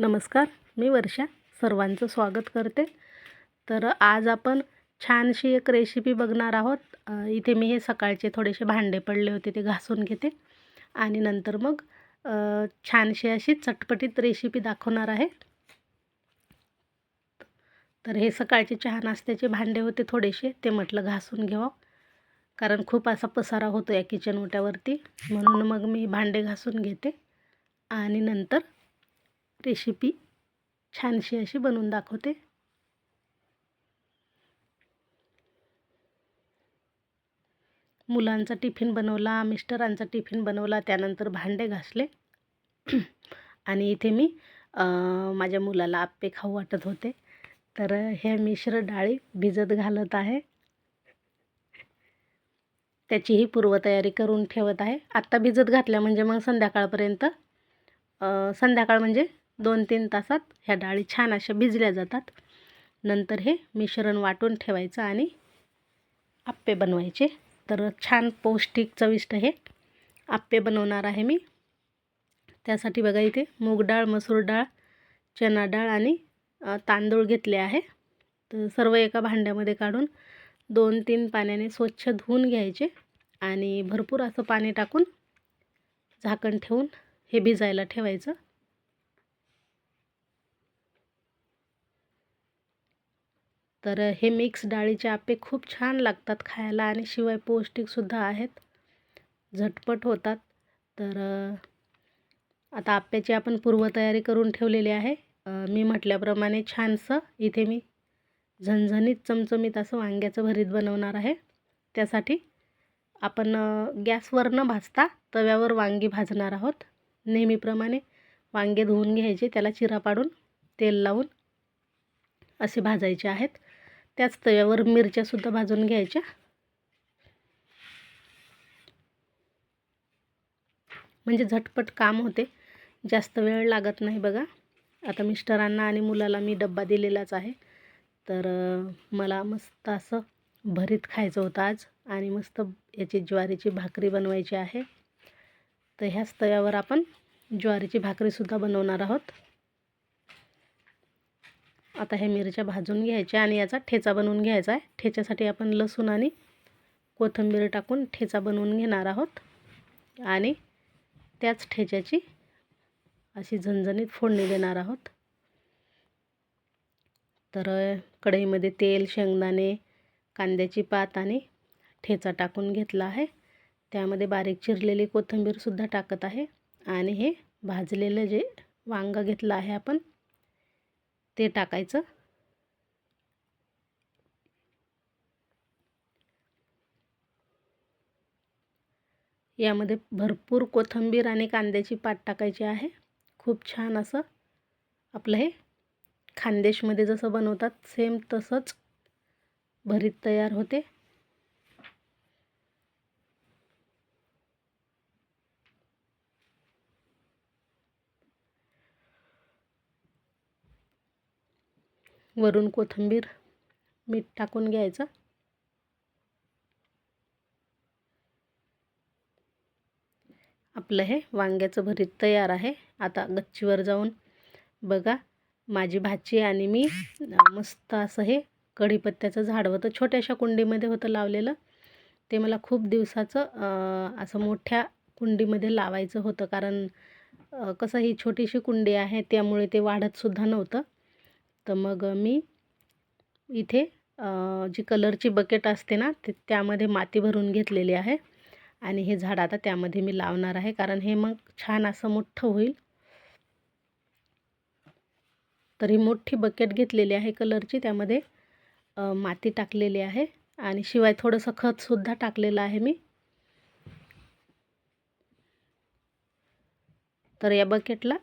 नमस्कार मी वर्षा सर्वांचं स्वागत करते. तर आज आपण छानशी एक रेसिपी बघणार आहोत. इथे मी हे सकाळचे थोडेसे भांडे पडले होते ते घासून घेते. आणि नंतर मग छानशी अशी चटपटीत रेसिपी दाखवणार आहे. तर हे सकाळचे चहा नाश्त्याचे भांडे होते थोडेसे ते म्हटलं घासून घ्यावं कारण खूप असा पसारा होतो या किचन ओट्यावरती म्हणून मग मी भांडे घासून घेते. आणि नंतर रेसिपी छानशी अशी बनवून दाखवते. मुलांचा टिफिन बनवला मिस्टरांचा टिफिन बनवला त्यानंतर भांडे घासले. आणि इथे मी माझ्या मुलाला आप्पे खाऊ वाटत होते. तर हे मिश्र डाळी भिजत घालत आहे. त्याचीही पूर्वतयारी करून ठेवत आहे. आत्ता भिजत घातल्या म्हणजे मग संध्याकाळपर्यंत संध्याकाळ म्हणजे दोन तीन तासात ह्या डाळी छान अशा भिजल्या जातात. नंतर हे मिश्रण वाटून ठेवायचं आणि आप्पे बनवायचे. तर छान पौष्टिक चविष्ट हे आप्पे बनवणार आहे मी. त्यासाठी बघा इथे मूग डाळ मसूर डाळ चना डाळ आणि तांदूळ घेतले आहे. तर सर्व एका भांड्यामध्ये काढून दोन तीन पाण्याने स्वच्छ धुवून घ्यायचे आणि भरपूर असं पाणी टाकून झाकण ठेवून हे भिजायला ठेवायचं. तर हे मिक्स डाळीचे आप्पे खूप छान लागतात खायला आणि शिवाय पौष्टिकसुद्धा आहेत. झटपट होतात. तर आता आप्याची आपण पूर्वतयारी करून ठेवलेली आहे. मी म्हटल्याप्रमाणे छानसं इथे मी झणझणीत चमचमीत असं वांग्याचं भरीत बनवणार आहे. त्यासाठी आपण गॅसवर न भाजता तव्यावर वांगी भाजणार आहोत. नेहमीप्रमाणे वांगे धुवून घ्यायचे त्याला चिरा पाडून तेल लावून असे भाजायचे आहेत. त्याच तव्यावर मिरच्यासुद्धा भाजून घ्यायच्या. म्हणजे झटपट काम होते. जास्त वेळ लागत नाही बघा. आता मिस्टरांना आणि मुलाला मी डब्बा दिलेलाच आहे. तर मला मस्त असं भरीत खायचं होतं आज आणि मस्त याची ज्वारीची भाकरी बनवायची आहे. तर ह्याच तव्यावर आपण ज्वारीची भाकरीसुद्धा बनवणार आहोत. आता हे मिरच्या भाजून घ्यायच्या आणि याचा ठेचा बनवून घ्यायचा आहे. ठेच्यासाठी आपण लसूण आणि कोथिंबीर टाकून ठेचा बनवून घेणार आहोत. आणि त्याच ठेच्याची अशी झणझणीत फोडणी देणार आहोत. तर कढईमध्ये तेल शेंगदाणे कांद्याची पात आणि ठेचा टाकून घेतला आहे. त्यामध्ये बारीक चिरलेली कोथिंबीरसुद्धा टाकत आहे. आणि हे भाजलेलं जे वांगं घेतलं आहे आपण ते टाकायचं. यामध्ये भरपूर कोथिंबीर आणि कांद्याची पात टाकायची आहे. खूप छान असं आपलं हे खानदेशमध्ये जसं बनवतात सेम तसंच भरीत तयार होते. वरून कोथिंबीर मीठ टाकून घ्यायचं. आपलं हे वांग्याचं भरीत तयार आहे. आता गच्चीवर जाऊन बघा माझी भाची आणि मी मस्त असं हे कढीपत्त्याचं झाड होतं. छोट्याशा कुंडीमध्ये होतं लावलेलं. ते मला खूप दिवसाचं असं मोठ्या कुंडीमध्ये लावायचं होतं. कारण कसं ही छोटीशी कुंडी आहे त्यामुळे ते वाढतसुद्धा नव्हतं. तर मग मी इथे जी कलरची बकेट असते ना ते त्यामध्ये माती भरून घेतलेली आहे. आणि हे झाड आता त्यामध्ये मी लावणार आहे कारण हे मग छान असं मोठं होईल. तर ही मोठी बकेट घेतलेली आहे कलरची त्यामध्ये माती टाकलेली आहे. आणि शिवाय थोडंसं खतसुद्धा टाकलेलं आहे मी. तर या बकेटला